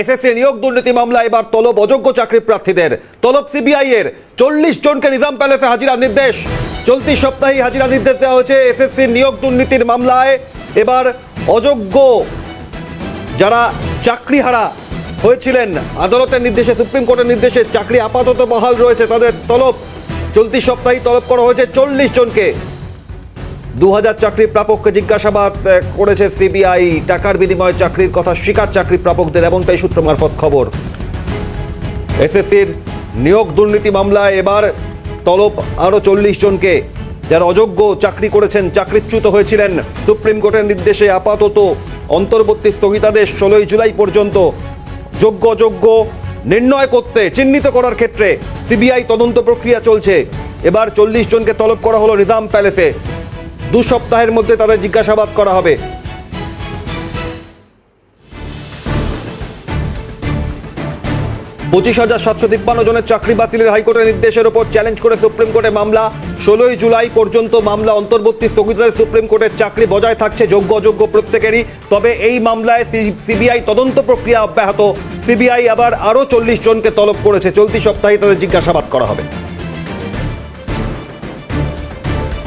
SSC নিয়োগ দুর্নীতি মামলা এবার তলব অযোগ্য চাকরি প্রার্থীদের। তলব সিবিআই এর চল্লিশ জনকে নিজাম প্যালেসে হাজিরা নির্দেশ। চলতি সপ্তাহে হাজিরা নির্দেশ দেওয়া হয়েছে এসএসসি নিয়োগ দুর্নীতির মামলায়। এবার অযোগ্য যারা চাকরিহারা হয়েছিলেন, আদালতের নির্দেশে, সুপ্রিম কোর্টের নির্দেশে চাকরি আপাতত বহাল রয়েছে তাদের তলব। চলতি সপ্তাহে তলব করা হয়েছে চল্লিশ জনকে। দু হাজার চাকরি প্রাপককে জিজ্ঞাসাবাদ করেছে সিবিআই। টাকার বিনিময়ে চাকরির কথা স্বীকার চাকরি প্রাপকদের, এমনটাই সূত্র মারফত খবর। এসএসসির নিয়োগ দুর্নীতি মামলায় এবার তলব আরও চল্লিশ জনকে। যারা অযোগ্য চাকরি করেছেন, চাকরিচ্যুত হয়েছিলেন সুপ্রিম কোর্টের নির্দেশে আপাতত অন্তর্বর্তী স্থগিতাদেশ ষোলোই জুলাই পর্যন্ত। যোগ্য অযোগ্য নির্ণয় করতে, চিহ্নিত করার ক্ষেত্রে সিবিআই তদন্ত প্রক্রিয়া চলছে। এবার চল্লিশ জনকে তলব করা হলো নিজাম প্যালেসে। দু সপ্তাহের মধ্যে তাদের জিজ্ঞাসাবাদ করা হবে। পঁচিশ হাজার সাতশো তিপ্পান্ন জনের চাকরি বাতিলের হাইকোর্টের নির্দেশের ওপর চ্যালেঞ্জ করে সুপ্রিম কোর্টে মামলা। ষোলোই জুলাই পর্যন্ত মামলা অন্তর্বর্তী স্থগিতের সুপ্রিম কোর্টের চাকরি বজায় থাকছে যোগ্য অযোগ্য প্রত্যেকেরই। তবে এই মামলায় সিবিআই তদন্ত প্রক্রিয়া অব্যাহত। সিবিআই আবার আরও চল্লিশ জনকে তলব করেছে। চলতি সপ্তাহে তাদের জিজ্ঞাসাবাদ করা হবে।